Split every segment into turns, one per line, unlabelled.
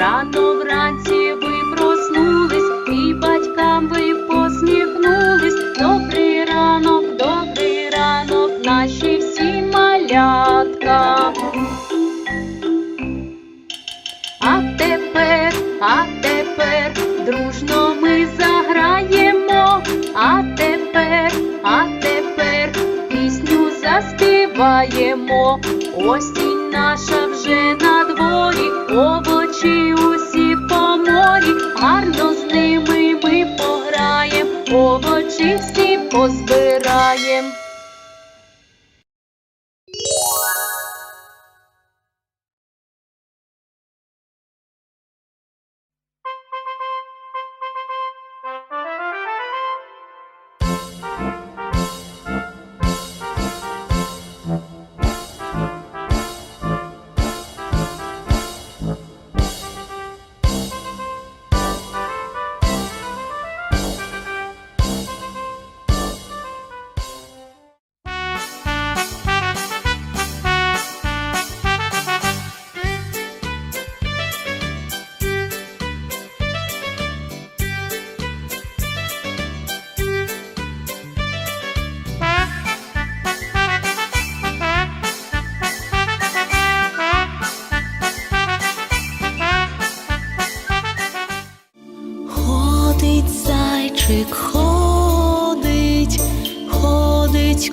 Рано вранці ви проснулись, і батькам ви посміхнулись. Добрий ранок, добрий ранок, наші всі
малятка. А тепер, а тепер дружно ми заграємо, а тепер, а тепер пісню заспіваємо. Осінь наша вже на дворі. Всі позбираєм. Зайчик, ходить, ходить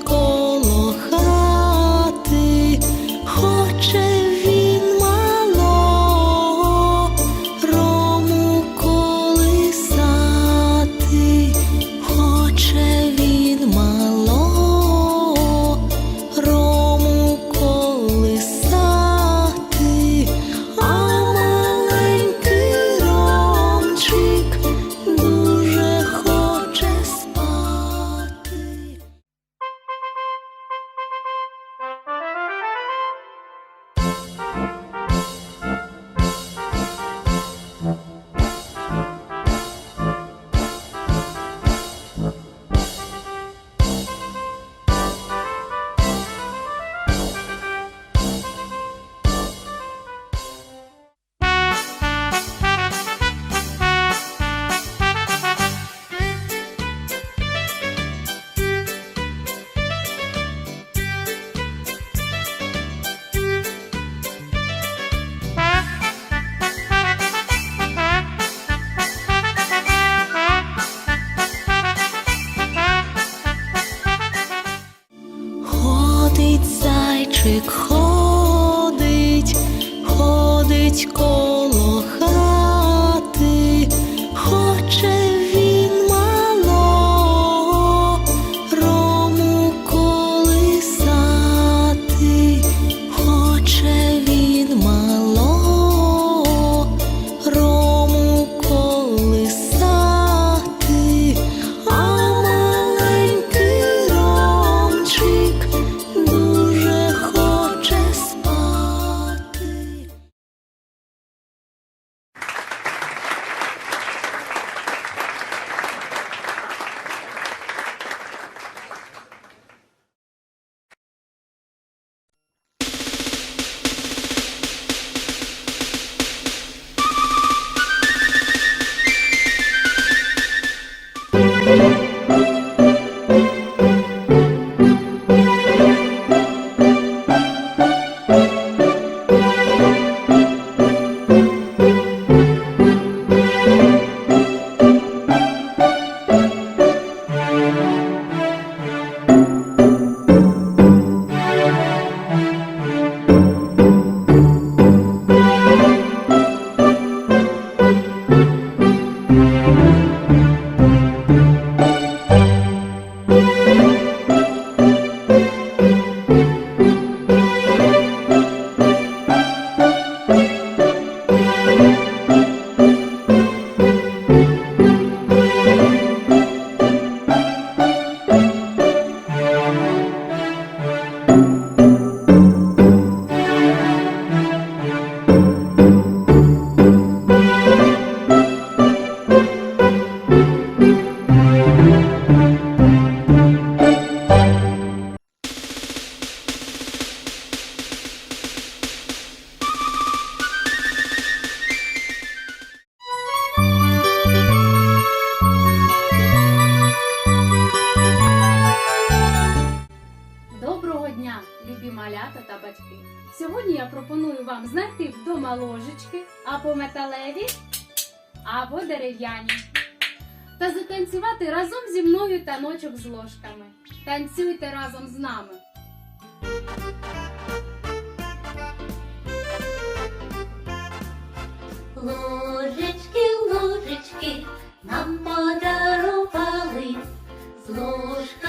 ходить
Доброго дня, любі малята та батьки! Сьогодні я пропоную вам знайти вдома ложечки або металеві, або дерев'яні. Та затанцювати разом зі мною таночок з ложками. Танцюйте разом з нами!
Ложечки, ложечки нам подарували з ложками.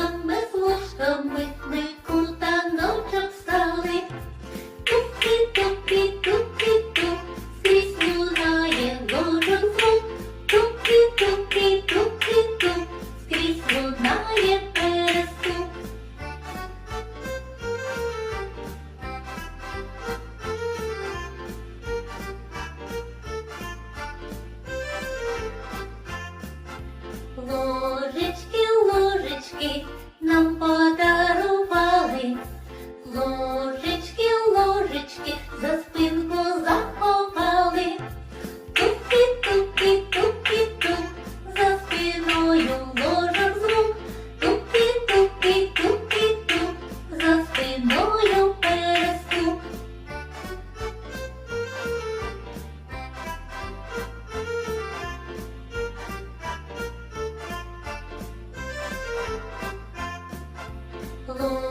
Oh.